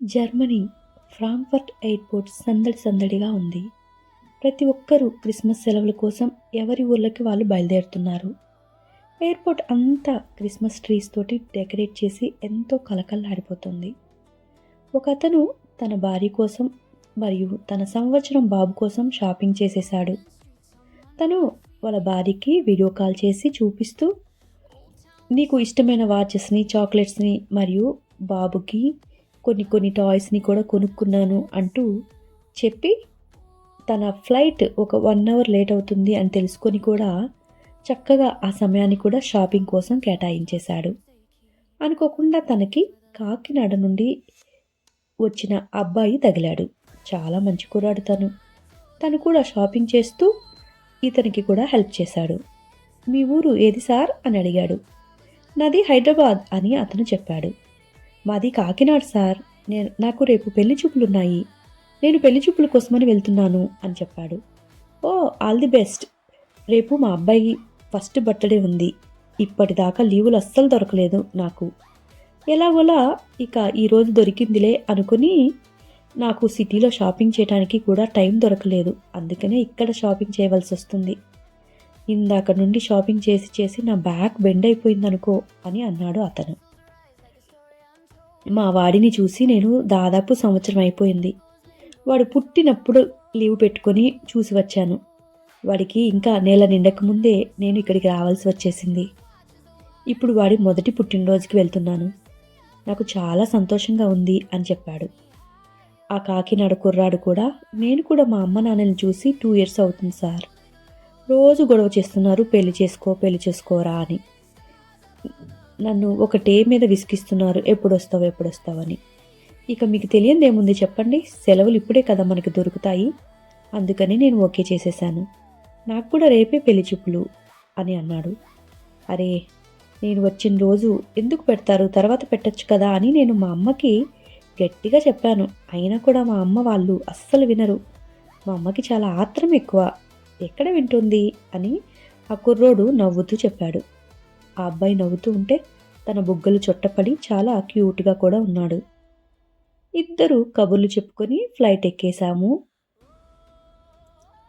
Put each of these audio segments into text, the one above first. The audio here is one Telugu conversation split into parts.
జర్మనీ ఫ్రాంక్ఫర్ట్ ఎయిర్పోర్ట్ సందడి సందడిగా ఉంది. ప్రతి ఒక్కరూ క్రిస్మస్ సెలవుల కోసం ఎవరి ఊర్లకి వాళ్ళు బయలుదేరుతున్నారు. ఎయిర్పోర్ట్ అంతా క్రిస్మస్ ట్రీస్ తోటి డెకరేట్ చేసి ఎంతో కలకల్లాడిపోతుంది ఒక అతను తన భార్య కోసం మరియు తన సంవత్సరం బాబు కోసం షాపింగ్ చేసేశాడు. తను వాళ్ళ భార్యకి వీడియో కాల్ చేసి చూపిస్తూ నీకు ఇష్టమైన వాచెస్ని చాక్లెట్స్ని మరియు బాబుకి కొన్ని కొన్ని టాయ్స్ని కూడా కొనుక్కున్నాను అంటూ చెప్పి తన ఫ్లైట్ ఒక వన్ అవర్ లేట్ అవుతుంది అని తెలుసుకొని కూడా చక్కగా ఆ సమయాన్ని కూడా షాపింగ్ కోసం కేటాయించేశాడు. అనుకోకుండా తనకి కాకినాడ నుండి వచ్చిన అబ్బాయి తగిలాడు. చాలా మంచి కుర్రాడు తను. తను కూడా షాపింగ్ చేస్తూ ఇతనికి కూడా హెల్ప్ చేశాడు. మీ ఊరు ఏది సార్? అని అడిగాడు. నాది హైదరాబాద్ అని అతను చెప్పాడు. మాది కాకినాడ సార్. నేను నాకు రేపు పెళ్ళి చూపులున్నాయి. నేను పెళ్ళి చూపుల కోసమని వెళ్తున్నాను అని చెప్పాడు. Oh all the best. రేపు మా అబ్బాయి ఫస్ట్ బర్త్డే ఉంది. ఇప్పటిదాకా లీవులు అస్సలు దొరకలేదు నాకు. ఎలాగోలా ఇక ఈరోజు దొరికిందిలే అనుకుని నాకు సిటీలో షాపింగ్ చేయడానికి కూడా టైం దొరకలేదు. అందుకనే ఇక్కడ షాపింగ్ చేయవలసి వస్తుంది. ఇందాక నుండి షాపింగ్ చేసి చేసి నా బ్యాగ్ బెండ్ అయిపోయిందనుకో అని అన్నాడు అతను. మా వాడిని చూసి నేను దాదాపు సంవత్సరం అయిపోయింది. వాడు పుట్టినప్పుడు లీవ్ పెట్టుకొని చూసి వచ్చాను. వాడికి ఇంకా నెల నిండకముందే నేను ఇక్కడికి రావాల్సి వచ్చేసింది. ఇప్పుడు వాడి మొదటి పుట్టినరోజుకి వెళ్తున్నాను. నాకు చాలా సంతోషంగా ఉంది అని చెప్పాడు. ఆ కాకినాడ కుర్రాడు కూడా నేను కూడా మా అమ్మ నాన్నని చూసి టూ ఇయర్స్ అవుతుంది సార్. రోజు గొడవ చేస్తున్నారు పెళ్ళి చేసుకో పెళ్ళి చేసుకోరా అని. నన్ను ఒకటే మీద విసిగిస్తున్నారు. ఎప్పుడొస్తావు ఎప్పుడొస్తావని. ఇక మీకు తెలియంది ఏముంది చెప్పండి. సెలవులు ఇప్పుడే కదా మనకి దొరుకుతాయి. అందుకని నేను ఓకే చేసేసాను నాకు కూడా రేపే పెళ్ళి చూపులు అని అన్నాడు. అరే నేను వచ్చిన రోజు ఎందుకు పెడతారు? తర్వాత పెట్టచ్చు కదా అని నేను మా అమ్మకి గట్టిగా చెప్పాను. అయినా కూడా మా అమ్మ వాళ్ళు అస్సలు వినరు. మా అమ్మకి చాలా ఆత్రం ఎక్కువ. ఎక్కడ వింటుంది? అని ఆ కుర్రోడు నవ్వుతూ చెప్పాడు. ఆ అబ్బాయి నవ్వుతూ ఉంటే తన బుగ్గలు చుట్టపడి చాలా క్యూట్గా కూడా ఉన్నాడు. ఇద్దరు కబుర్లు చెప్పుకొని ఫ్లైట్ ఎక్కేశాము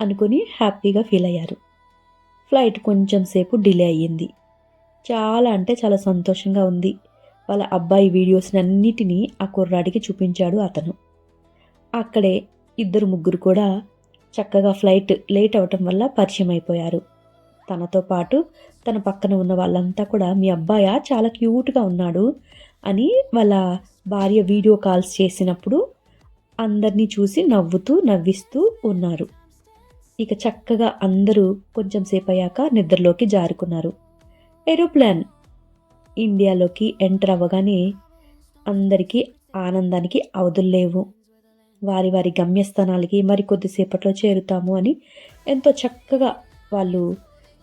అనుకుని హ్యాపీగా ఫీల్ అయ్యారు. ఫ్లైట్ కొంచెం సేపు డిలే అయ్యింది. చాలా అంటే చాలా సంతోషంగా ఉంది. వాళ్ళ అబ్బాయి వీడియోస్ని అన్నిటినీ ఆ కుర్రాడికి చూపించాడు అతను. అక్కడే ఇద్దరు ముగ్గురు కూడా చక్కగా ఫ్లైట్ లేట్ అవటం వల్ల పరిచయం అయిపోయారు. తనతో పాటు తన పక్కన ఉన్న వాళ్ళంతా కూడా మీ అబ్బాయ? చాలా క్యూట్గా ఉన్నాడు అని వాళ్ళ భార్య వీడియో కాల్స్ చేసినప్పుడు అందరినీ చూసి నవ్వుతూ నవ్విస్తూ ఉన్నారు. ఇక చక్కగా అందరూ కొంచెం సేపు అయ్యాక నిద్రలోకి జారుకున్నారు. ఏరోప్లాన్ ఇండియాలోకి ఎంటర్ అవ్వగానే అందరికీ ఆనందానికి అవధుల్లేవు వారి వారి గమ్యస్థానాలకి మరి కొద్దిసేపట్లో చేరుతాము అని ఎంతో చక్కగా వాళ్ళు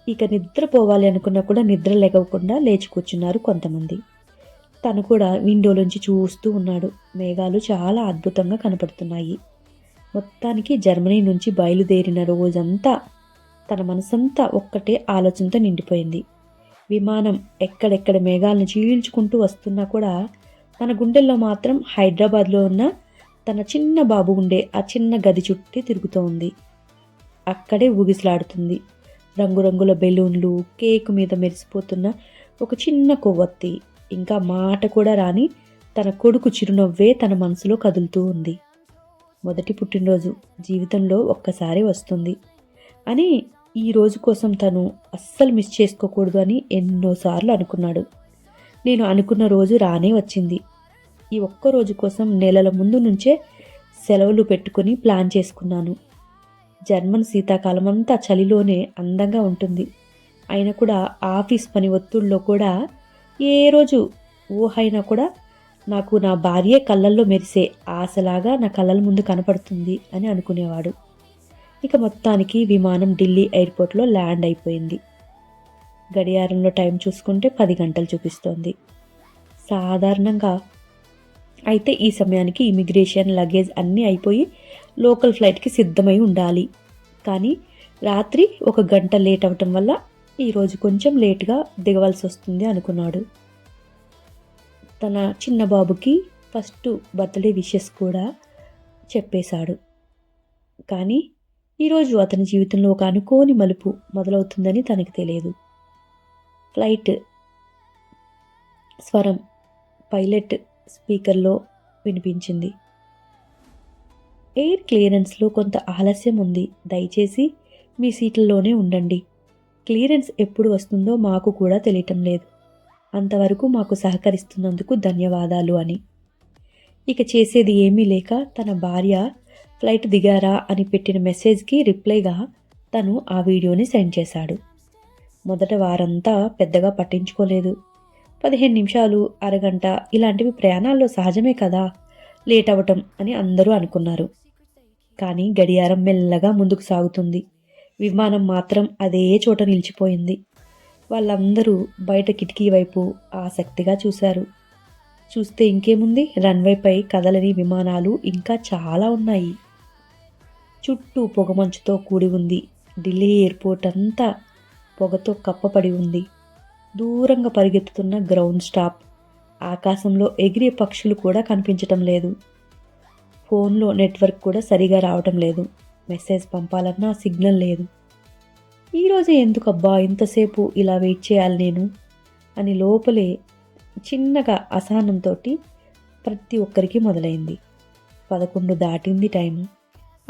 ఇక నిద్రపోవాలి అనుకున్నా కూడా నిద్ర లేగకుండా లేచి కూర్చున్నారు కొంతమంది. తను కూడా విండోలోంచి చూస్తూ ఉన్నాడు. మేఘాలు చాలా అద్భుతంగా కనపడుతున్నాయి. మొత్తానికి జర్మనీ నుంచి బయలుదేరిన రోజంతా తన మనసంతా ఒక్కటే ఆలోచనతో నిండిపోయింది. విమానం ఎక్కడెక్కడ మేఘాలను చీల్చుకుంటూ వస్తున్నా కూడా తన గుండెల్లో మాత్రం హైదరాబాద్లో ఉన్న తన చిన్న బాబు ఉండే ఆ చిన్న గది చుట్టి తిరుగుతూ ఉంది అక్కడే ఊగిసలాడుతుంది. రంగురంగుల బెలూన్లు కేక్ మీద మెరిసిపోతున్న ఒక చిన్న కొవ్వొత్తి. ఇంకా మాట కూడా రాని తన కొడుకు చిరునవ్వే తన మనసులో కదులుతూ ఉంది. మొదటి పుట్టినరోజు జీవితంలో ఒక్కసారి వస్తుంది. అని ఈ రోజు కోసం తను అస్సలు మిస్ చేసుకోకూడదు అని ఎన్నోసార్లు అనుకున్నాడు. నేను అనుకున్న రోజు రానే వచ్చింది. ఈ ఒక్క రోజు కోసం నెలల ముందు నుంచే సెలవులు పెట్టుకుని ప్లాన్ చేసుకున్నాను. జర్మన్ శీతాకాలం అంతా చలిలోనే అందంగా ఉంటుంది. అయినా కూడా ఆఫీస్ పని ఒత్తిడిలో కూడా ఏ రోజు ఊహ అయినా కూడా నాకు నా భార్యే కళ్ళల్లో మెరిసే ఆశలాగా నా కళ్ళల ముందు కనపడుతుంది అని అనుకునేవాడు. ఇక మొత్తానికి విమానం ఢిల్లీ ఎయిర్పోర్ట్లో ల్యాండ్ అయిపోయింది. గడియారంలో టైం చూసుకుంటే పది గంటలు చూపిస్తోంది. సాధారణంగా అయితే ఈ సమయానికి ఇమిగ్రేషన్ లగేజ్ అన్నీ అయిపోయి లోకల్ ఫ్లైట్కి సిద్ధమై ఉండాలి. కానీ రాత్రి ఒక గంట లేట్ అవటం వల్ల ఈరోజు కొంచెం లేట్గా దిగవలసి వస్తుంది అనుకున్నాడు. తన చిన్న బాబుకి ఫస్ట్ బర్త్డే విషెస్ కూడా చెప్పేశాడు. కానీ ఈరోజు అతని జీవితంలో ఒక అనుకోని మలుపు మొదలవుతుందని తనకు తెలియదు. ఫ్లైట్ స్వరం పైలట్ స్పీకర్లో వినిపించింది. ఎయిర్ క్లియరెన్స్లో కొంత ఆలస్యం ఉంది. దయచేసి మీ సీట్లలోనే ఉండండి. క్లియరెన్స్ ఎప్పుడు వస్తుందో మాకు కూడా తెలియటం లేదు. అంతవరకు మాకు సహకరిస్తున్నందుకు ధన్యవాదాలు అని. ఇక చేసేది ఏమీ లేక తన భార్య ఫ్లైట్ దిగారా అని పెట్టిన మెసేజ్కి రిప్లైగా తను ఆ వీడియోని సెండ్ చేశాడు. మొదట వారంతా పెద్దగా పట్టించుకోలేదు. పదిహేను నిమిషాలు అరగంట ఇలాంటివి ప్రయాణాల్లో సహజమే కదా? లేట్ అవ్వటం అని అందరూ అనుకున్నారు. కానీ గడియారం మెల్లగా ముందుకు సాగుతుంది. విమానం మాత్రం అదే చోట నిలిచిపోయింది. వాళ్ళందరూ బయట కిటికీ వైపు ఆసక్తిగా చూశారు. చూస్తే ఇంకేముంది? రన్వేపై కదలని విమానాలు ఇంకా చాలా ఉన్నాయి. చుట్టూ పొగమంచుతో కూడి ఉంది. ఢిల్లీ ఎయిర్పోర్ట్ అంతా పొగతో కప్పపడి ఉంది. దూరంగా పరిగెత్తుతున్న గ్రౌండ్ స్టాప్. ఆకాశంలో ఎగిరే పక్షులు కూడా కనిపించటం లేదు. ఫోన్లో నెట్వర్క్ కూడా సరిగా రావటం లేదు. మెసేజ్ పంపాలన్నా సిగ్నల్ లేదు. ఈరోజు ఎందుకబ్బా ఇంతసేపు ఇలా వెయిట్ చేయాలి నేను? అని లోపలే చిన్నగా అసహనంతో ప్రతి ఒక్కరికి మొదలైంది. పదకొండు దాటింది టైం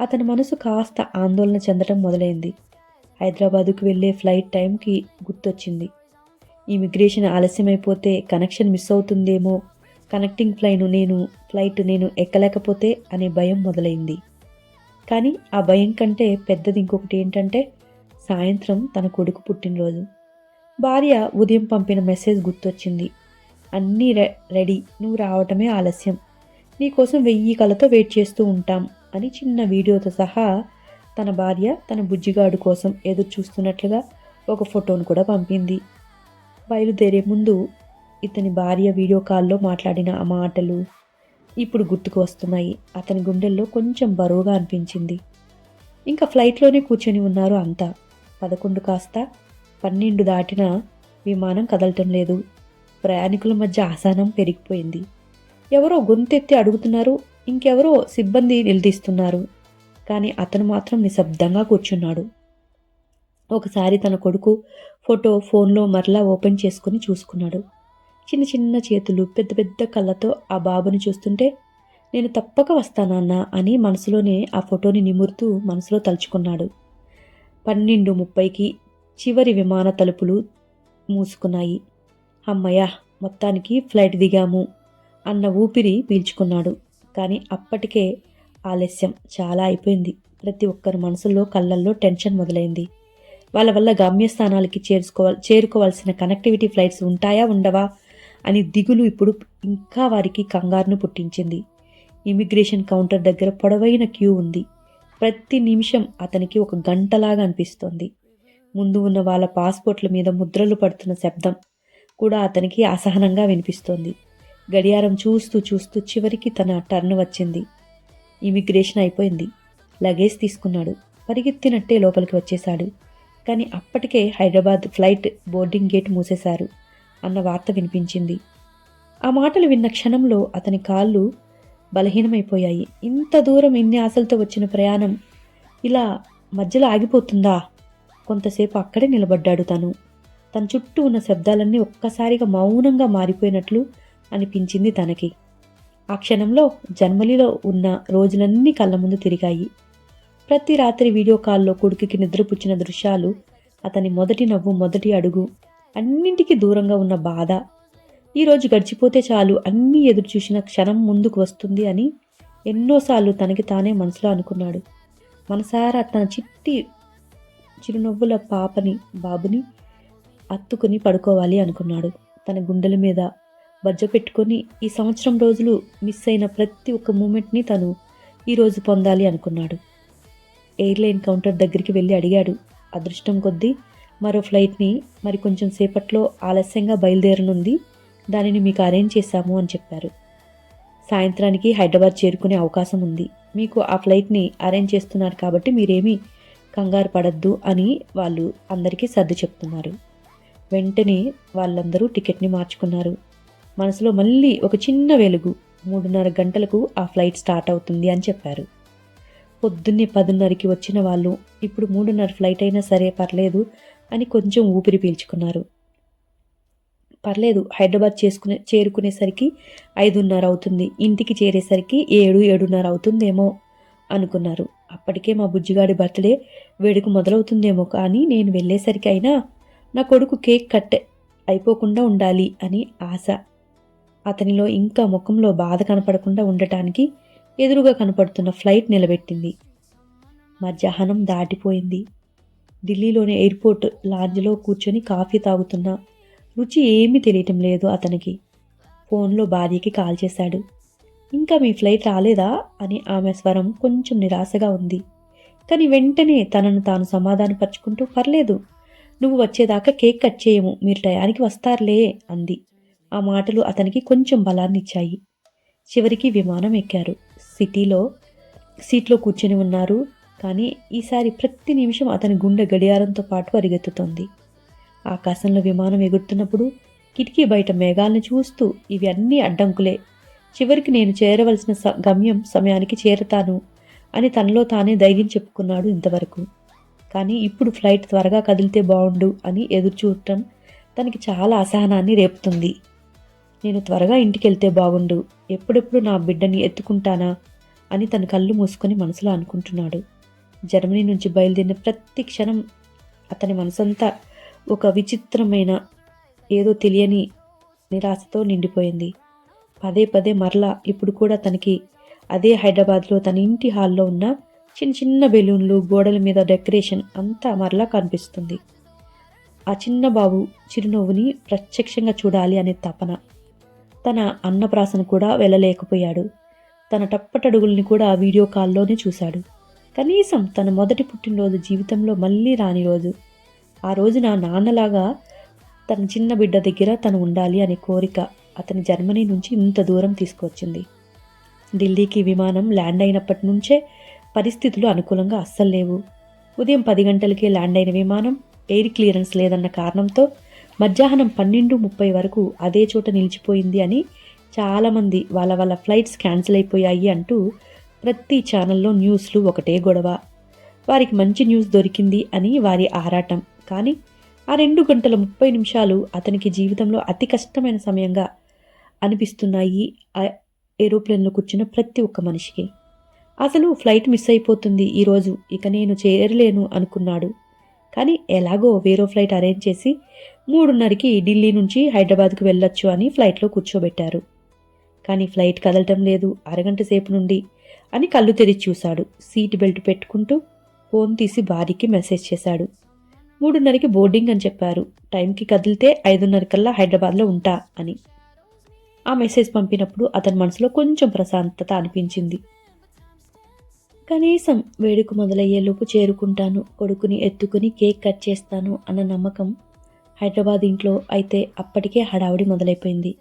అతని మనసు కాస్త ఆందోళన చెందడం మొదలైంది. హైదరాబాదుకు వెళ్ళే ఫ్లైట్ టైంకి గుర్తొచ్చింది. ఇమిగ్రేషన్ ఆలస్యమైపోతే కనెక్షన్ మిస్ అవుతుందేమో. కనెక్టింగ్ ఫ్లైను నేను ఫ్లైట్ నేను ఎక్కలేకపోతే అనే భయం మొదలైంది. కానీ ఆ భయం కంటే పెద్దది ఇంకొకటి ఏంటంటే సాయంత్రం తన కొడుకు పుట్టినరోజు. భార్య ఉదయం పంపిన మెసేజ్ గుర్తొచ్చింది. అన్నీ రె రెడీ. నువ్వు రావటమే ఆలస్యం. నీకోసం వెయ్యి కలతో వెయిట్ చేస్తూ ఉంటాం అని చిన్న వీడియోతో సహా తన భార్య తన బుజ్జిగాడు కోసం ఎదురు చూస్తున్నట్లుగా ఒక ఫోటోను కూడా పంపింది. బయలుదేరే ముందు ఇతని భార్య వీడియో కాల్లో మాట్లాడిన ఆ మాటలు ఇప్పుడు గుర్తుకు వస్తున్నాయి. అతని గుండెల్లో కొంచెం బరువుగా అనిపించింది. ఇంకా ఫ్లైట్లోనే కూర్చొని ఉన్నారు అంతా. పదకొండు కాస్త పన్నెండు దాటిన విమానం కదలటం లేదు. ప్రయాణికుల మధ్య ఆసానం పెరిగిపోయింది. ఎవరో గొంతెత్తి అడుగుతున్నారు. ఇంకెవరో సిబ్బంది నిలదీస్తున్నారు. కానీ అతను మాత్రం నిశ్శబ్దంగా కూర్చున్నాడు. ఒకసారి తన కొడుకు ఫోటో ఫోన్లో మరలా ఓపెన్ చేసుకుని చూసుకున్నాడు. చిన్న చిన్న చేతులు పెద్ద పెద్ద కళ్ళతో ఆ బాబుని చూస్తుంటే నేను తప్పక వస్తానన్న అని మనసులోనే ఆ ఫోటోని నిమురుతూ మనసులో తలుచుకున్నాడు. పన్నెండు ముప్పైకి చివరి విమాన తలుపులు మూసుకున్నాయి. అమ్మయ్య మొత్తానికి ఫ్లైట్ దిగాము అన్న ఊపిరి పీల్చుకున్నాడు. కానీ అప్పటికే ఆలస్యం చాలా అయిపోయింది. ప్రతి ఒక్కరి మనసులో కళ్ళల్లో టెన్షన్ మొదలైంది. వాళ్ళ వల్ల గమ్యస్థానాలకి చేర్చుకోవాలి చేరుకోవాల్సిన కనెక్టివిటీ ఫ్లైట్స్ ఉంటాయా ఉండవా? అని దిగులు ఇప్పుడు ఇంకా వారికి కంగారును పుట్టించింది. ఇమిగ్రేషన్ కౌంటర్ దగ్గర పొడవైన క్యూ ఉంది. ప్రతి నిమిషం అతనికి ఒక గంటలాగా అనిపిస్తోంది. ముందు ఉన్న వాళ్ళ పాస్పోర్ట్ల మీద ముద్రలు పడుతున్న శబ్దం కూడా అతనికి అసహనంగా వినిపిస్తోంది. గడియారం చూస్తూ చూస్తూ చివరికి తన టర్న్ వచ్చింది. ఇమిగ్రేషన్ అయిపోయింది. లగేజ్ తీసుకున్నాడు. పరిగెత్తినట్టే లోపలికి వచ్చేశాడు. కానీ అప్పటికే హైదరాబాద్ ఫ్లైట్ బోర్డింగ్ గేట్ మూసేశారు అన్న వార్త వినిపించింది. ఆ మాటలు విన్న క్షణంలో అతని కాళ్ళు బలహీనమైపోయాయి. ఇంత దూరం ఇన్ని ఆశలతో వచ్చిన ప్రయాణం ఇలా మధ్యలో ఆగిపోతుందా? కొంతసేపు అక్కడే నిలబడ్డాడు తను. తన చుట్టూ ఉన్న శబ్దాలన్నీ ఒక్కసారిగా మౌనంగా మారిపోయినట్లు అనిపించింది తనకి. ఆ క్షణంలో జన్మలిలో ఉన్న రోజులన్నీ కళ్ళ ముందు తిరిగాయి. ప్రతి రాత్రి వీడియో కాల్లో కొడుకుకి నిద్రపుచ్చిన దృశ్యాలు అతని మొదటి నవ్వు మొదటి అడుగు అన్నింటికి దూరంగా ఉన్న బాధ. ఈరోజు గడిచిపోతే చాలు అన్నీ ఎదురు చూసిన క్షణం ముందుకు వస్తుంది అని ఎన్నోసార్లు తనకి తానే మనసులో అనుకున్నాడు. మనసారా తన చిట్టి చిరునవ్వుల పాపని బాబుని అత్తుకుని పడుకోవాలి అనుకున్నాడు. తన గుండెల మీద బజ్జ పెట్టుకొని ఈ సంవత్సరం రోజులు మిస్ అయిన ప్రతి ఒక్క మూమెంట్ని తను ఈరోజు పొందాలి అనుకున్నాడు. ఎయిర్లైన్ కౌంటర్ దగ్గరికి వెళ్ళి అడిగాడు. అదృష్టం కొద్దీ మరో ఫ్లైట్ని మరి కొంచెం సేపట్లో ఆలస్యంగా బయలుదేరనుంది. దానిని మీకు అరేంజ్ చేశాము అని చెప్పారు. సాయంత్రానికి హైదరాబాద్ చేరుకునే అవకాశం ఉంది. మీకు ఆ ఫ్లైట్ని అరేంజ్ చేస్తున్నారు కాబట్టి మీరేమీ కంగారు పడద్దు అని వాళ్ళు అందరికీ సర్ది చెప్తున్నారు. వెంటనే వాళ్ళందరూ టికెట్ని మార్చుకున్నారు. మనసులో మళ్ళీ ఒక చిన్న వెలుగు మూడున్నర గంటలకు ఆ ఫ్లైట్ స్టార్ట్ అవుతుంది అని చెప్పారు. పొద్దున్నే పదిన్నరకి వచ్చిన వాళ్ళు ఇప్పుడు మూడున్నర ఫ్లైట్ అయినా సరే పర్లేదు అని కొంచెం ఊపిరి పీల్చుకున్నారు. పర్లేదు హైదరాబాద్ చేసుకునే చేరుకునేసరికి ఐదున్నర అవుతుంది ఇంటికి చేరేసరికి ఏడు ఏడున్నర అవుతుందేమో అనుకున్నారు. అప్పటికే మా బుజ్జిగాడి బర్త్డే వేడుక మొదలవుతుందేమో కానీ నేను వెళ్ళేసరికి అయినా నా కొడుకు కేక్ కట్ అయిపోకుండా ఉండాలి అని ఆశ. అతనిలో ఇంకా ముఖంలో బాధ కనపడకుండా ఉండటానికి ఎదురుగా కనపడుతున్న ఫ్లైట్ నిలబెట్టింది. మధ్యాహ్నం దాటిపోయింది. ఢిల్లీలోని ఎయిర్పోర్ట్ లాంజ్లో కూర్చొని కాఫీ తాగుతున్న రుచి ఏమీ తెలియటం లేదు అతనికి. ఫోన్లో భార్యకి కాల్ చేశాడు. ఇంకా మీ ఫ్లైట్ రాలేదా? అని ఆమె స్వరం కొంచెం నిరాశగా ఉంది. కానీ వెంటనే తనను తాను సమాధానపరుచుకుంటూ పర్లేదు నువ్వు వచ్చేదాకా కేక్ కట్ చేయము మీరు టయానికి వస్తారులే అంది. ఆ మాటలు అతనికి కొంచెం బలాన్నిచ్చాయి. చివరికి విమానం ఎక్కారు. సిటీలో సీట్లో కూర్చొని ఉన్నారు. కానీ ఈసారి ప్రతి నిమిషం అతని గుండె గడియారంతో పాటు అరిగెత్తుతోంది. ఆకాశంలో విమానం ఎగురుతున్నప్పుడు కిటికీ బయట మేఘాలను చూస్తూ ఇవి అన్నీ అడ్డంకులే. చివరికి నేను చేరవలసిన స గమ్యం సమయానికి చేరతాను అని తనలో తానే ధైర్యం చెప్పుకున్నాడు ఇంతవరకు. కానీ ఇప్పుడు ఫ్లైట్ త్వరగా కదిలితే బాగుండు అని ఎదురు చూడటం తనకి చాలా అసహనాన్ని రేపుతుంది. నేను త్వరగా ఇంటికి వెళ్తే బాగుండు. ఎప్పుడెప్పుడు నా బిడ్డని ఎత్తుకుంటానా అని తన కళ్ళు మూసుకొని మనసులో అనుకుంటున్నాడు. జర్మనీ నుంచి బయలుదేరిన ప్రతి క్షణం అతని మనసంతా ఒక విచిత్రమైన ఏదో తెలియని నిరాశతో నిండిపోయింది. పదే పదే మరలా ఇప్పుడు కూడా తనకి అదే హైదరాబాద్లో తన ఇంటి హాల్లో ఉన్న చిన్న చిన్న బెలూన్లు గోడల మీద డెకరేషన్ అంతా మరలా కనిపిస్తుంది. ఆ చిన్న బాబు చిరునవ్వుని ప్రత్యక్షంగా చూడాలి అనే తపన. తన అన్నప్రాసన కూడా వెళ్ళలేకపోయాడు. తన టప్పటడుగుల్ని కూడా వీడియో కాల్లోనే చూశాడు. కనీసం తన మొదటి పుట్టినరోజు జీవితంలో మళ్ళీ రాని రోజు. ఆ రోజు నా నాన్నలాగా తన చిన్న బిడ్డ దగ్గర తను ఉండాలి అనే కోరిక అతని జర్మనీ నుంచి ఇంత దూరం తీసుకొచ్చింది. ఢిల్లీకి విమానం ల్యాండ్ అయినప్పటి నుంచే పరిస్థితులు అనుకూలంగా అస్సలు లేవు. ఉదయం పది గంటలకే ల్యాండ్ అయిన విమానం ఎయిర్ క్లియరెన్స్ లేదన్న కారణంతో మధ్యాహ్నం పన్నెండు ముప్పై వరకు అదే చోట నిలిచిపోయింది అని చాలామంది వాళ్ళ వాళ్ళ ఫ్లైట్స్ క్యాన్సిల్ అయిపోయాయి అంటూ ప్రతి ఛానల్లో న్యూస్లు ఒకటే గొడవ. వారికి మంచి న్యూస్ దొరికింది అని వారి ఆరాటం. కానీ ఆ రెండు గంటల ముప్పై నిమిషాలు అతనికి జీవితంలో అతి కష్టమైన సమయంగా అనిపిస్తున్నాయి ఆ ఏరోప్లేన్లో కూర్చున్న ప్రతి ఒక్క మనిషికి. అసలు ఫ్లైట్ మిస్ అయిపోతుంది ఈరోజు ఇక నేను చేరలేను అనుకున్నాడు. కానీ ఎలాగో వేరో ఫ్లైట్ అరేంజ్ చేసి మూడున్నరకి ఢిల్లీ నుంచి హైదరాబాద్కు వెళ్ళొచ్చు అని ఫ్లైట్లో కూర్చోబెట్టారు. కానీ ఫ్లైట్ కదలటం లేదు అరగంట సేపు నుండి అని కళ్ళు తెరిచి చూశాడు. సీట్ బెల్ట్ పెట్టుకుంటూ ఫోన్ తీసి భార్యకి మెసేజ్ చేశాడు. మూడున్నరకి బోర్డింగ్ అని చెప్పారు. టైంకి కదిలితే ఐదున్నర కల్లా హైదరాబాద్లో ఉంటా అని. ఆ మెసేజ్ పంపినప్పుడు అతని మనసులో కొంచెం ప్రశాంతత అనిపించింది. కనీసం వేడుక మొదలయ్యేలోపు చేరుకుంటాను కొడుకుని ఎత్తుకుని కేక్ కట్ చేస్తాను అన్న నమ్మకం హైదరాబాద్ ఇంట్లో అయితే అప్పటికే హడావుడి మొదలైపోయింది.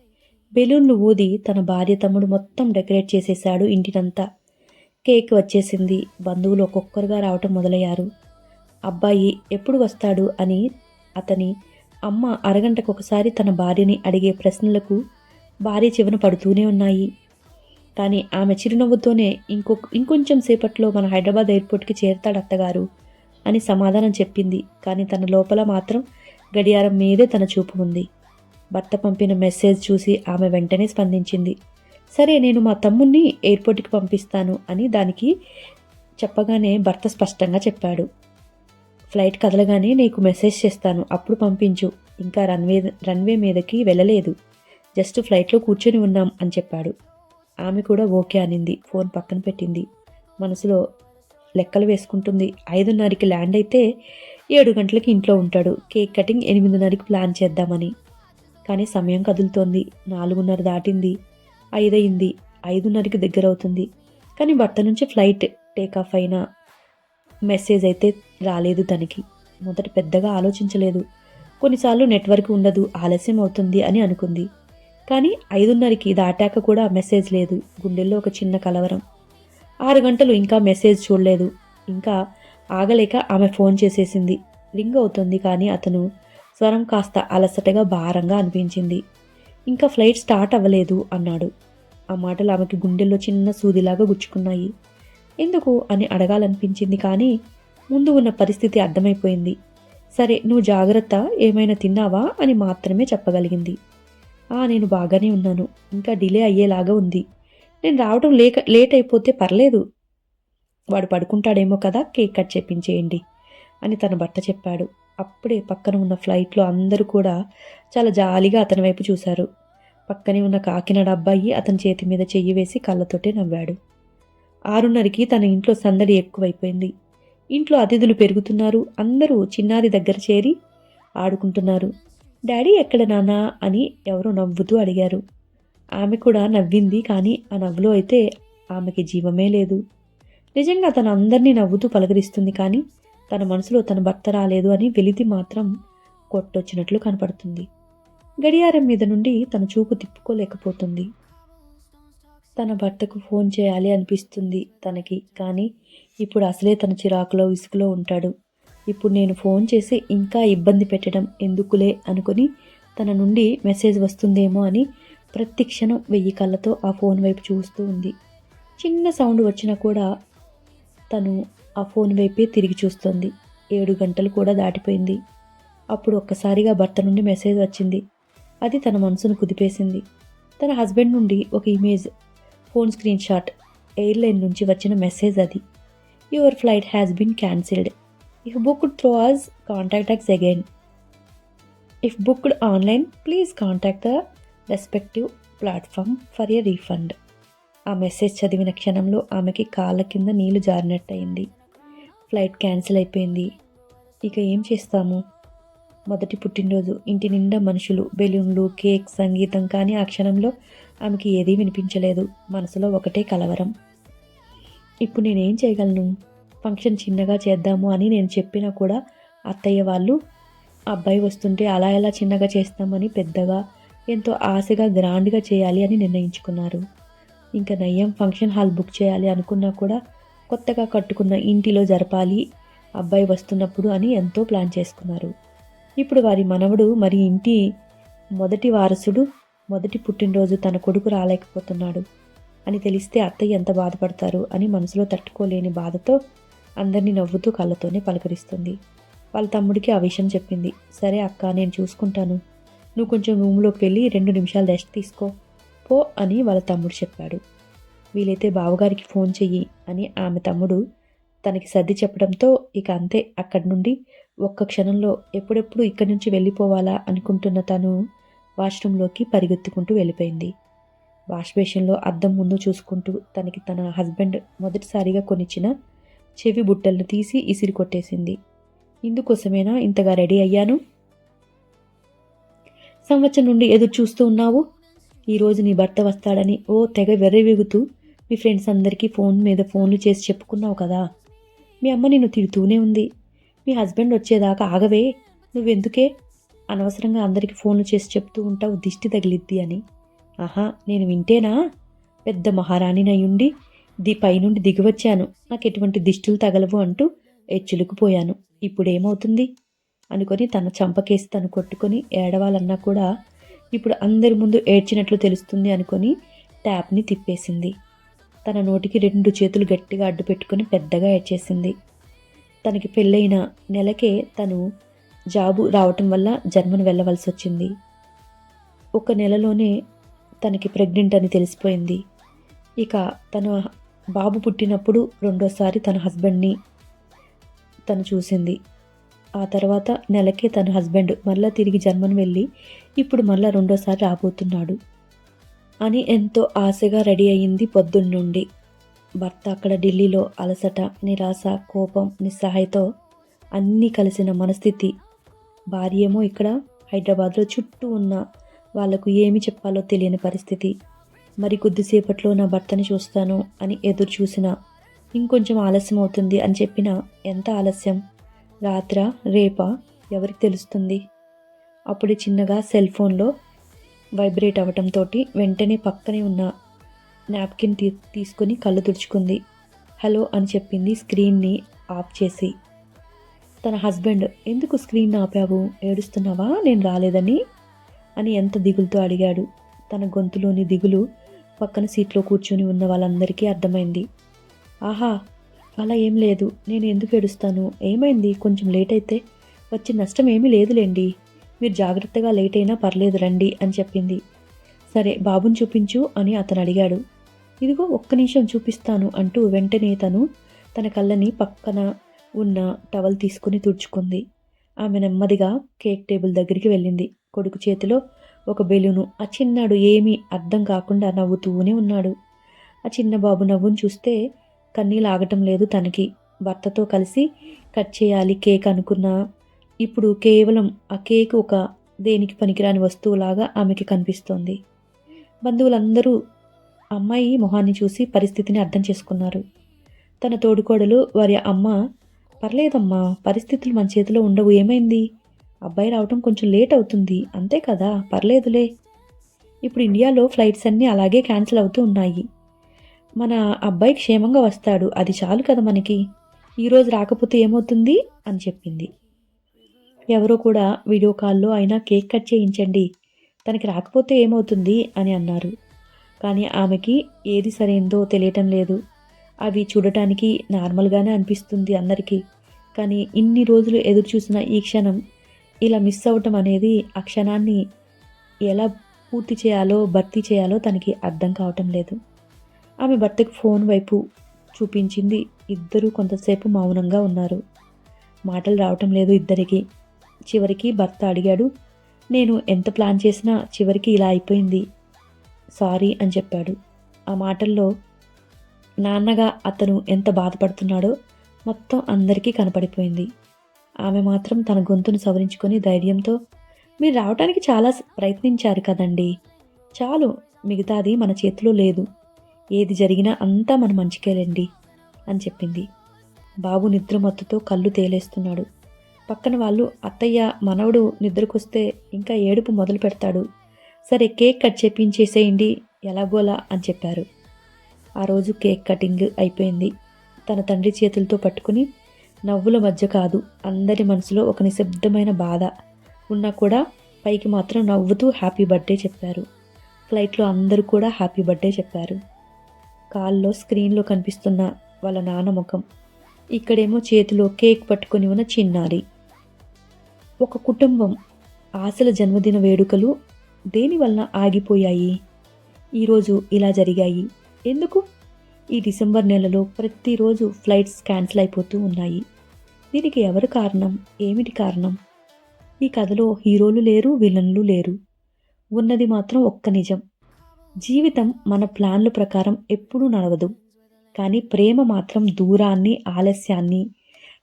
బెలూన్లు ఊది తన భార్య తమ్ముడు మొత్తం డెకరేట్ చేసేశాడు ఇంటినంతా. కేక్ వచ్చేసింది. బంధువులు ఒక్కొక్కరుగా రావటం మొదలయ్యారు. అబ్బాయి ఎప్పుడు వస్తాడు అని అతని అమ్మ అరగంటకు ఒకసారి తన భార్యని అడిగే ప్రశ్నలకు భార్య చివన పడుతూనే ఉన్నాయి. కానీ ఆమె చిరునవ్వుతోనే ఇంకొక ఇంకొంచెం సేపట్లో మన హైదరాబాద్ ఎయిర్పోర్ట్కి చేరుతాడు అత్తగారు అని సమాధానం చెప్పింది. కానీ తన లోపల మాత్రం గడియారం మీదే తన చూపు ఉంది. భర్త పంపిన మెసేజ్ చూసి ఆమె వెంటనే స్పందించింది. సరే నేను మా తమ్ముణ్ణి ఎయిర్పోర్ట్కి పంపిస్తాను అని దానికి చెప్పగానే భర్త స్పష్టంగా చెప్పాడు. ఫ్లైట్ కదలగానే నీకు మెసేజ్ చేస్తాను అప్పుడు పంపించు. ఇంకా రన్వే రన్వే మీదకి వెళ్ళలేదు. జస్ట్ ఫ్లైట్లో కూర్చొని ఉన్నాం అని చెప్పాడు. ఆమె కూడా ఓకే అనింది. ఫోన్ పక్కన పెట్టింది. మనసులో లెక్కలు వేసుకుంటుంది. ఐదున్నరకి ల్యాండ్ అయితే ఏడు గంటలకి ఇంట్లో ఉంటాడు. కేక్ కటింగ్ ఎనిమిదిన్నరకి ప్లాన్ చేద్దామని. కానీ సమయం కదులుతోంది. నాలుగున్నర దాటింది. ఐదయింది. ఐదున్నరకి దగ్గర అవుతుంది కానీ భర్త నుంచి ఫ్లైట్ టేక్ ఆఫ్ అయిన మెసేజ్ అయితే రాలేదు తనకి. మొదట పెద్దగా ఆలోచించలేదు. కొన్నిసార్లు నెట్వర్క్ ఉండదు ఆలస్యం అవుతుంది అని అనుకుంది. కానీ ఐదున్నరకి దాటాక కూడా మెసేజ్ లేదు. గుండెల్లో ఒక చిన్న కలవరం. ఆరు గంటలు ఇంకా మెసేజ్ చూడలేదు. ఇంకా ఆగలేక ఆమె ఫోన్ చేసేసింది. రింగ్ అవుతుంది కానీ అతను స్వరం కాస్త అలసటగా భారంగా అనిపించింది. ఇంకా ఫ్లైట్ స్టార్ట్ అవ్వలేదు అన్నాడు. ఆ మాటలు ఆమెకి గుండెల్లో చిన్న సూదిలాగా గుచ్చుకున్నాయి. ఎందుకు అని అడగాలనిపించింది కానీ ముందు ఉన్న పరిస్థితి అర్థమైపోయింది. సరే నువ్వు జాగ్రత్త ఏమైనా తిన్నావా అని మాత్రమే చెప్పగలిగింది. ఆ నేను బాగానే ఉన్నాను. ఇంకా డిలే అయ్యేలాగా ఉంది. నేను రావడం లేక లేట్ అయిపోతే పర్లేదు. వాడు పడుకుంటాడేమో కదా కేక్ కట్ చెప్పించేయండి అని తన భర్త చెప్పాడు. అప్పుడే పక్కన ఉన్న ఫ్లైట్లో అందరూ కూడా చాలా జాలిగా అతని వైపు చూశారు. పక్కనే ఉన్న కాకినాడ అబ్బాయి అతని చేతి మీద చెయ్యి వేసి కళ్ళతోటే నవ్వాడు. ఆరున్నరకి తన ఇంట్లో సందడి ఎక్కువైపోయింది. ఇంట్లో అతిథులు పెరుగుతున్నారు అందరూ చిన్నారి దగ్గర చేరి ఆడుకుంటున్నారు. డాడీ ఎక్కడ నానా అని ఎవరో నవ్వుతూ అడిగారు. ఆమె కూడా నవ్వింది కానీ ఆ నవ్వులో అయితే ఆమెకి జీవమే లేదు. నిజంగా తన అందరినీ నవ్వుతూ పలకరిస్తుంది కానీ తన మనసులో తన భర్త రాలేదు అని వెలితి మాత్రం కొట్టొచ్చినట్లు కనపడుతుంది. గడియారం మీద నుండి తన చూపు తిప్పుకోలేకపోతుంది. తన భర్తకు ఫోన్ చేయాలి అనిపిస్తుంది తనకి కానీ ఇప్పుడు అసలే తన చిరాకులో విసుగులో ఉంటాడు. ఇప్పుడు నేను ఫోన్ చేసి ఇంకా ఇబ్బంది పెట్టడం ఎందుకులే అనుకుని తన నుండి మెసేజ్ వస్తుందేమో అని ప్రతి క్షణం వెయ్యి కళ్ళతో ఆ ఫోన్ వైపు చూస్తూ ఉంది. చిన్న సౌండ్ వచ్చినా కూడా తను ఆ ఫోన్ వైపే తిరిగి చూస్తోంది. ఏడు గంటలు కూడా దాటిపోయింది. అప్పుడు ఒక్కసారిగా భర్త నుండి మెసేజ్ వచ్చింది. అది తన మనసును కుదిపేసింది. తన హస్బెండ్ నుండి ఒక image phone screen shot airline నుంచి వచ్చిన మెసేజ్ అది. Your flight has been cancelled. If booked through us contact us again if booked online please contact the respective platform for a refund. ఆ మెసేజ్ చదివిన క్షణంలో ఆమెకి కాళ్ళ కింద నీళ్ళు జారినట్టయింది. ఫ్లైట్ క్యాన్సిల్ అయిపోయింది. ఇక ఏం చేస్తాము? మొదటి పుట్టినరోజు ఇంటి నిండా మనుషులు బెలూన్లు కేక్ సంగీతం కానీ ఆ క్షణంలో ఆమెకి ఏదీ వినిపించలేదు. మనసులో ఒకటే కలవరం. ఇప్పుడు నేనేం చేయగలను? ఫంక్షన్ చిన్నగా చేద్దాము అని నేను చెప్పినా కూడా అత్తయ్య వాళ్ళు అబ్బాయి వస్తుంటే అలా ఎలా చిన్నగా చేస్తామని పెద్దగా ఎంతో ఆశగా గ్రాండ్గా చేయాలి అని నిర్ణయించుకున్నారు. ఇంకా నయ్యం ఫంక్షన్ హాల్ బుక్ చేయాలి అనుకున్నా కూడా కొత్తగా కట్టుకున్న ఇంటిలో జరపాలి అబ్బాయి వస్తున్నప్పుడు అని ఎంతో ప్లాన్ చేసుకున్నారు. ఇప్పుడు వారి మనవడు మరి ఇంటి మొదటి వారసుడు మొదటి పుట్టినరోజు తన కొడుకు రాలేకపోతున్నాడు అని తెలిస్తే అత్తయ్య ఎంత బాధపడతారు అని మనసులో తట్టుకోలేని బాధతో అందరినీ నవ్వుతూ కళ్ళతోనే పలకరిస్తుంది. వాళ్ళ తమ్ముడికి ఆ విషయం చెప్పింది. సరే అక్క నేను చూసుకుంటాను. నువ్వు కొంచెం రూమ్లోకి వెళ్ళి రెండు నిమిషాలు రెస్ట్ తీసుకో. పో అని వాళ్ళ తమ్ముడు చెప్పాడు. వీలైతే బావగారికి ఫోన్ చెయ్యి అని ఆమె తమ్ముడు తనకి సర్ది చెప్పడంతో ఇక అంతే అక్కడి నుండి ఒక్క క్షణంలో ఎప్పుడెప్పుడు ఇక్కడి నుంచి వెళ్ళిపోవాలా అనుకుంటున్న తను వాష్రూమ్లోకి పరిగెత్తుకుంటూ వెళ్ళిపోయింది. వాష్ బేషన్లో అద్దం ముందు చూసుకుంటూ తనకి తన హస్బెండ్ మొదటిసారిగా కొనిచ్చిన చెవి బుట్టలను తీసి ఇసిరి కొట్టేసింది. ఇందుకోసమేనా ఇంతగా రెడీ అయ్యాను? సంవత్సరం నుండి ఎదురు చూస్తూ ఉన్నావు? ఈరోజు నీ భర్త వస్తాడని ఓ తెగ వెర్రవీగుతూ మీ ఫ్రెండ్స్ అందరికీ ఫోన్ మీద ఫోన్లు చేసి చెప్పుకున్నావు కదా. మీ అమ్మ నిన్ను తిడుతూనే ఉంది. మీ హస్బెండ్ వచ్చేదాకా ఆగవే. నువ్వెందుకే? అనవసరంగా అందరికీ ఫోన్లు చేసి చెప్తూ ఉంటావు దిష్టి తగిలిద్ది అని. ఆహా నేను వింటేనా? పెద్ద మహారాణినయుండి ది పైనుండి దిగివచ్చాను. నాకు ఎటువంటి దిష్టులు తగలవు అంటూ ఎచ్చులుకుపోయాను. ఇప్పుడేమవుతుంది? అనుకొని తన చంపకేసి తను కొట్టుకొని ఏడవాలన్నా కూడా ఇప్పుడు అందరి ముందు ఏడ్చినట్లు తెలుస్తుంది అనుకొని ట్యాప్ని తిప్పేసింది. తన నోటికి రెండు చేతులు గట్టిగా అడ్డు పెట్టుకుని పెద్దగా ఏడ్చేసింది. తనకి పెళ్ళైన నెలకే తను జాబు రావటం వల్ల జర్మన్ వెళ్ళవలసి వచ్చింది ఒక నెలలోనే తనకి ప్రెగ్నెంట్ అని తెలిసిపోయింది. ఇక తన బాబు పుట్టినప్పుడు రెండోసారి తన హస్బెండ్ని తను చూసింది. ఆ తర్వాత నెలకే తన హస్బెండ్ మళ్ళా తిరిగి జర్మన్ వెళ్ళి ఇప్పుడు మళ్ళా రెండోసారి రాబోతున్నాడు. అని ఎంతో ఆశగా రెడీ అయింది పొద్దున్నుండి భర్త అక్కడ ఢిల్లీలో అలసట నిరాశ కోపం నిస్సహాయతో అన్నీ కలిసిన మనస్థితి. భార్య ఏమో ఇక్కడ హైదరాబాద్లో చుట్టూ ఉన్న వాళ్ళకు ఏమి చెప్పాలో తెలియని పరిస్థితి. మరి కొద్దిసేపట్లో నా భర్తని చూస్తాను అని ఎదురు చూసిన ఇంకొంచెం ఆలస్యం అవుతుంది అని చెప్పిన ఎంత ఆలస్యం? రాత్ర రేపా ఎవరికి తెలుస్తుంది? అప్పుడు చిన్నగా సెల్ ఫోన్లో వైబ్రేట్ అవటంతో వెంటనే పక్కనే ఉన్న నాప్కిన్ తీ తీసుకుని కళ్ళు తుడుచుకుంది. హలో అని చెప్పింది స్క్రీన్ని ఆఫ్ చేసి. తన హస్బెండ్ ఎందుకు స్క్రీన్ ఆపావు? ఏడుస్తున్నావా? నేను రాలేదని? అని ఎంత దిగులుతో అడిగాడు. తన గొంతులోని దిగులు పక్కన సీట్లో కూర్చొని ఉన్న వాళ్ళందరికీ అర్థమైంది. ఆహా అలా ఏం లేదు. నేను ఎందుకు ఏడుస్తాను? ఏమైంది? కొంచెం లేట్ అయితే. వచ్చే నష్టం ఏమీ లేదులేండి. మీరు జాగ్రత్తగా లేట్ అయినా పర్లేదు రండి అని చెప్పింది. సరే బాబుని చూపించు అని అతను అడిగాడు. ఇదిగో ఒక్క నిమిషం చూపిస్తాను అంటూ వెంటనే తను తన కళ్ళని పక్కన ఉన్న టవల్ తీసుకుని తుడుచుకుంది. ఆమె నెమ్మదిగా కేక్ టేబుల్ దగ్గరికి వెళ్ళింది. కొడుకు చేతిలో ఒక బెలూను. ఆ చిన్నాడు ఏమీ అర్థం కాకుండా నవ్వుతూనే ఉన్నాడు. ఆ చిన్న బాబు నవ్వును చూస్తే కన్నీళ్ళు ఆగటం లేదు. తనకి భర్తతో కలిసి కట్ చేయాలి కేక్ అనుకున్నా. ఇప్పుడు కేవలం ఆ కేక్ ఒక దేనికి పనికిరాని వస్తువులాగా ఆమెకి కనిపిస్తోంది. బంధువులందరూ అమ్మాయి మొహాన్ని చూసి పరిస్థితిని అర్థం చేసుకున్నారు. తన తోడుకోడలు వారి అమ్మ పర్లేదమ్మా పరిస్థితులు మన చేతిలో ఉండవు ఏమైంది? అబ్బాయి రావటం కొంచెం లేట్ అవుతుంది అంతే కదా పర్లేదులే. ఇప్పుడు ఇండియాలో ఫ్లైట్స్ అన్నీ అలాగే క్యాన్సిల్ అవుతూ ఉన్నాయి. మన అబ్బాయి క్షేమంగా వస్తాడు. అది చాలు కదా మనకి. ఈరోజు రాకపోతే ఏమవుతుంది? అని చెప్పింది. ఎవరో కూడా వీడియో కాల్లో అయినా కేక్ కట్ చేయించండి. తనకి రాకపోతే ఏమవుతుంది? అని అన్నారు. కానీ ఆమెకి ఏది సరైందో తెలియటం లేదు. అవి చూడటానికి నార్మల్గానే అనిపిస్తుంది అందరికీ. కానీ ఇన్ని రోజులు ఎదురు చూసిన ఈ క్షణం ఇలా మిస్ అవ్వటం అనేది ఆ క్షణాన్ని ఎలా పూర్తి చేయాలో భర్తీ చేయాలో తనకి అర్థం కావటం లేదు. ఆమె భర్తకు ఫోన్ వైపు చూపించింది. ఇద్దరూ కొంతసేపు మౌనంగా ఉన్నారు. మాటలు రావటం లేదు ఇద్దరికి. చివరికి భర్త అడిగాడు నేను ఎంత ప్లాన్ చేసినా చివరికి ఇలా అయిపోయింది. సారీ అని చెప్పాడు. ఆ మాటల్లో నాన్నగా అతను ఎంత బాధపడుతున్నాడో మొత్తం అందరికీ కనపడిపోయింది. ఆమె మాత్రం తన గొంతును సవరించుకొని ధైర్యంతో మీరు రావడానికి చాలా ప్రయత్నించారు కదండి. చాలు మిగతాది మన చేతిలో లేదు. ఏది జరిగినా అంతా మన మంచికేలేండి అని చెప్పింది. బాబు నిద్రమత్తుతో కళ్ళు తేలేస్తున్నాడు. పక్కన వాళ్ళు అత్తయ్య మనవడు నిద్రకొస్తే ఇంకా ఏడుపు మొదలు పెడతాడు. సరే కేక్ కట్ చేపించేసేయండి ఎలాగోలా అని చెప్పారు. ఆ రోజు కేక్ కటింగ్ అయిపోయింది. తన తండ్రి చేతులతో పట్టుకుని నవ్వుల మధ్య కాదు అందరి మనసులో ఒక నిశ్శబ్దమైన బాధ. ఉన్నా కూడా పైకి మాత్రం నవ్వుతూ హ్యాపీ బర్త్డే చెప్పారు. ఫ్లైట్లో అందరూ కూడా హ్యాపీ బర్త్డే చెప్పారు. కాల్లో స్క్రీన్లో కనిపిస్తున్న వాళ్ళ నాన్న ముఖం. ఇక్కడేమో చేతిలో కేక్ పట్టుకొని ఉన్న చిన్నారి. ఒక కుటుంబం ఆశల జన్మదిన వేడుకలు దేనివలన ఆగిపోయాయి? ఈరోజు ఇలా జరిగాయి. ఎందుకు? ఈ డిసెంబర్ నెలలో ప్రతిరోజు ఫ్లైట్స్ క్యాన్సిల్ అయిపోతూ ఉన్నాయి. దీనికి ఎవరు కారణం? ఏమిటి కారణం? ఈ కథలో హీరోలు లేరు విలన్లు లేరు. ఉన్నది మాత్రం ఒక్క నిజం. జీవితం మన ప్లాన్ల ప్రకారం ఎప్పుడూ నడవదు. కానీ ప్రేమ మాత్రం దూరాన్ని ఆలస్యాన్ని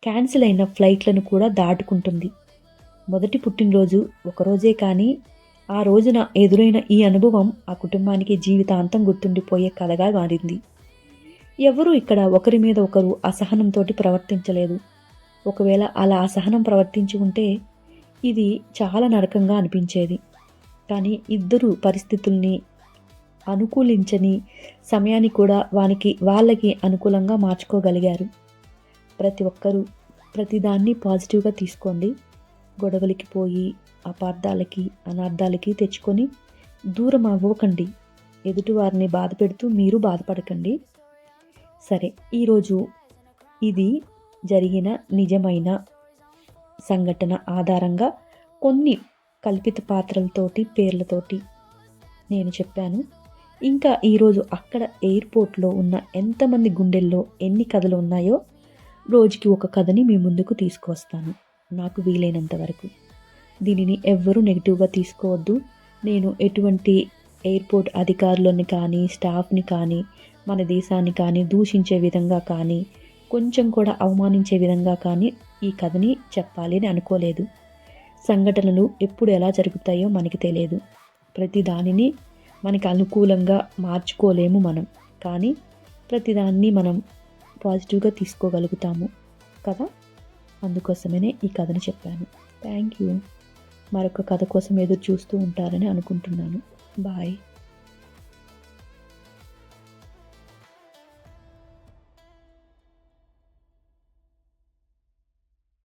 క్యాన్సిల్ అయిన ఫ్లైట్లను కూడా దాటుకుంటుంది. మొదటి పుట్టినరోజు ఒకరోజే కానీ ఆ రోజున ఎదురైన ఈ అనుభవం ఆ కుటుంబానికి జీవితాంతం గుర్తుండిపోయే కథగా మారింది. ఎవరూ ఇక్కడ ఒకరి మీద ఒకరు అసహనంతో ప్రవర్తించలేదు. ఒకవేళ అలా అసహనం ప్రవర్తించి ఉంటే ఇది చాలా నరకంగా అనిపించేది. కానీ ఇద్దరు పరిస్థితుల్ని అనుకూలించని సమయాన్ని కూడా వానికి వాళ్ళకి అనుకూలంగా మార్చుకోగలిగారు. ప్రతి ఒక్కరూ ప్రతిదాన్ని పాజిటివ్గా తీసుకోండి. గొడవలకి పోయి అపార్థాలకి అనార్థాలకి తెచ్చుకొని దూరం అవ్వకండి. ఎదుటివారిని బాధ పెడుతూ మీరు బాధపడకండి. సరే ఈరోజు ఇది జరిగిన నిజమైన సంఘటన ఆధారంగా కొన్ని కల్పిత పాత్రలతోటి పేర్లతోటి నేను చెప్పాను. ఇంకా ఈరోజు అక్కడ ఎయిర్పోర్ట్లో ఉన్న ఎంతమంది గుండెల్లో ఎన్ని కథలు ఉన్నాయో రోజుకి ఒక కథని మీ ముందుకు తీసుకువస్తాను. నాకు వీలైనంత వరకు. దీనిని ఎవ్వరూ నెగిటివ్గా తీసుకోవద్దు. నేను ఎటువంటి ఎయిర్పోర్ట్ అధికారులను కానీ స్టాఫ్ని కానీ మన దేశాన్ని కానీ దూషించే విధంగా కానీ కొంచెం కూడా అవమానించే విధంగా కానీ ఈ కథని చెప్పాలి అని అనుకోలేదు. సంఘటనలు ఎప్పుడు ఎలా జరుగుతాయో మనకి తెలియదు. ప్రతి దానిని మనకి అనుకూలంగా మార్చుకోలేము మనం. కానీ ప్రతిదాన్ని మనం పాజిటివ్గా తీసుకోగలుగుతాము కదా? అందుకోసమనే ఈ కథను చెప్పాను. Thank you. మరొక కథ కోసం ఎదురు చూస్తూ ఉంటారని అనుకుంటున్నాను. బాయ్.